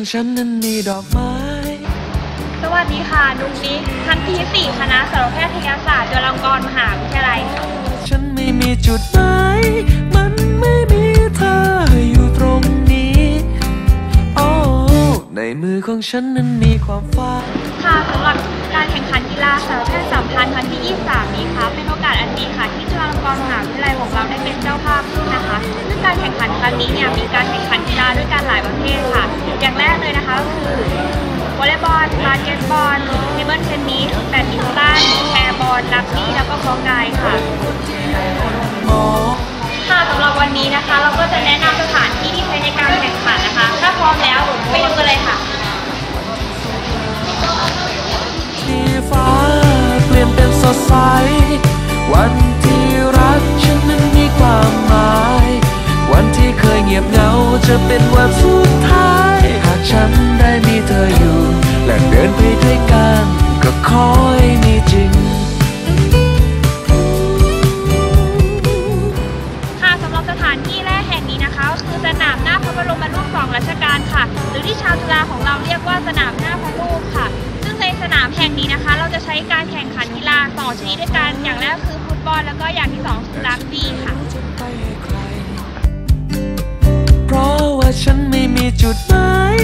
ของฉันนั้นมีดอกไม้ สวัสดีค่ะนุกนิกชั้นปีสี่คณะสัตวแพทยศาสตร์จุฬาลงกรณ์มหาวิทยาลัยฉันไม่มีจุดหมายมันไม่มีเธออยู่ตรงนี้โอ้ในมือของฉันนั้นมีความฝันค่ะสำหรับการแข่งขันกีฬาสัตวแพทย์สัมพันธ์วันที่ 23 นี้ค่ะเรมหาวิทยาลัยของเราได้เป็นเจ้าภาพขึ้นนะคะ ซึ่งการแข่งขันครั้งนี้เนี่ยมีการแข่งขันกีฬาด้วยกันหลายประเภทค่ะ อย่างแรกเลยนะคะก็คือวอลเลย์บอลบาสเกตบอลเทเบิลเทนนิสแบดมินตันแชร์บอลรักบี้แล้วก็กอล์ฟไกค่ะมองค่ะสำหรับวันนี้นะคะ เราก็จะแนะนำสถานที่ที่ใช้ในการแข่งขันนะคะ ถ้าพร้อมแล้วไปดูกันเลยค่ะฟ้าเปลี่ยนเป็นสดใส จะเป็นวันสุดท้าย หากฉันได้มีเธออยู่ และเดินไปด้วยกัน ก็ขอให้มีจริง ค่ะสำหรับสถานที่แรกแห่งนี้นะคะก็คือสนามหน้าพระบรมรูปสองรัชกาลค่ะ หรือที่ชาวจุฬาของเราเรียกว่าสนามหน้าพระรูปค่ะ ซึ่งในสนามแห่งนี้นะคะ เราจะใช้การแข่งขันกีฬาสองชนิดด้วยกันอย่างแรกคือฟุตบอลแล้วก็อย่างที่สองคือรักบี้ค่ะ เพราะว่าฉันไม่มีจุดหมาย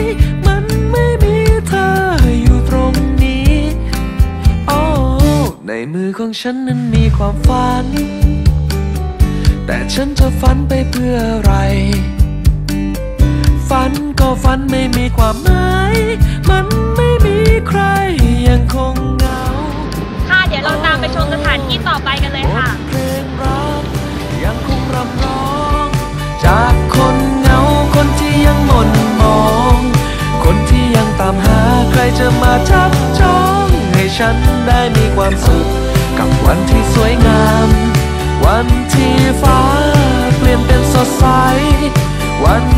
มันไม่มีเธออยู่ตรงนี้โอ้ในมือของฉันนั้นมีความฝัน แต่ฉันจะฝันไปเพื่ออะไร ฝันก็ฝันไม่มีความหมาย มันไม่มีใครยังคงเหงา ความสุข กับวันที่สวยงาม วันที่ฟ้าเปลี่ยนเป็นสดใส วัน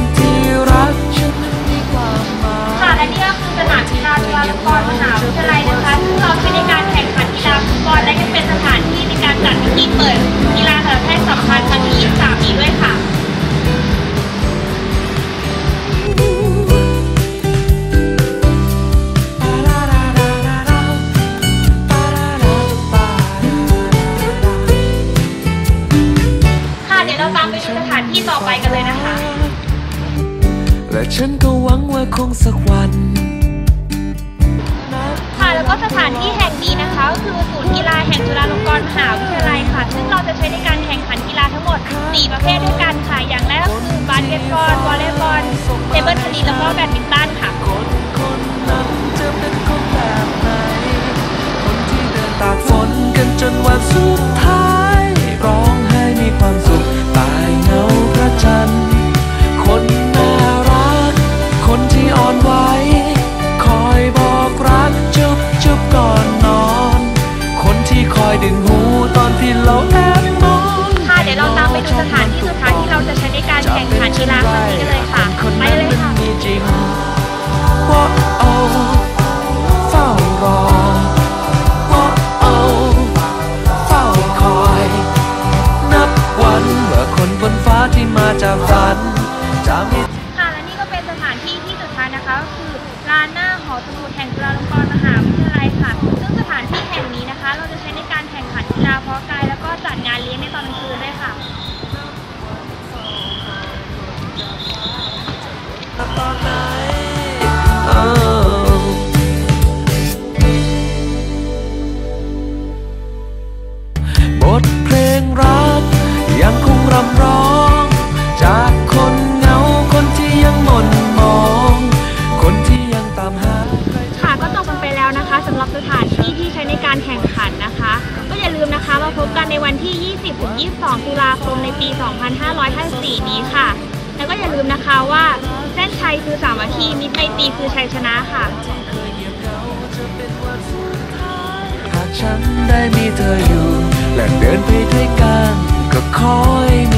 ยวเราตามไปดูสถานที่ต่อไปกันเลยนะคะ และฉันก็หวังว่าคงสักวัน ค่ะแล้วก็สถานที่แห่งนี้นะคะก็คือศูนย์กีฬาแห่งจุฬาลงกรณ์มหาวิทยาลัยค่ะ ซึ่งเราจะใช้ในการแข่งขันกีฬาทั้งหมด 4 ประเภทด้วยกันค่ะ อย่างแรกก็คือบาสเกตบอลวอลเลย์บอลเทเบิลเทนนิสแล้วก็แบดมินตันค่ะคนคนนั้นจะเป็นคนแบบไหนคนที่เดินตากฝนกันจนวันสุดท้าย ข่งขันกีฬาครั้งนี้กันเลยค่ะไปเลยค่ะมีจริงว่าโอ้เฝ้ารอว่าโอ้เฝ้าคอย นับวันว่าคนบนฟ้าที่มาจากฝันจะมีค่ะและนี่ก็เป็นสถานที่ที่สุดท้ายนะคะก็คือลานหน้าหอสมุดแห่งจุฬาลงกรณ์มหาวิทยาลัยค่ะ ซึ่งสถานที่แห่งนี้นะคะ เราจะใช้ในการแข่งขันกีฬาเพาะกายแล้วก็จัดงานเลี้ยงในตอนกลางคืน ทเพลงรัก ยังคงรำร้อง จากคนเหงาคนที่ยังหม่นมอง คนที่ยังตามหาใครค่ะก็จบกันไปแล้วนะคะสำหรับสถานที่ที่ใช้ในการแข่งขันนะคะ ก็อย่าลืมนะคะมาพบกันในวันที่ 20-22 ตุลาคมในปี 2554 นี้ค่ะ แล้วก็อย่าลืมนะคะว่าเส้นชัยคือสามัคคีมิตรไมตรีคือชัยชนะค่ะหากฉันได้มีเธออยู่ และเดินไปด้วยกันก็คอยมี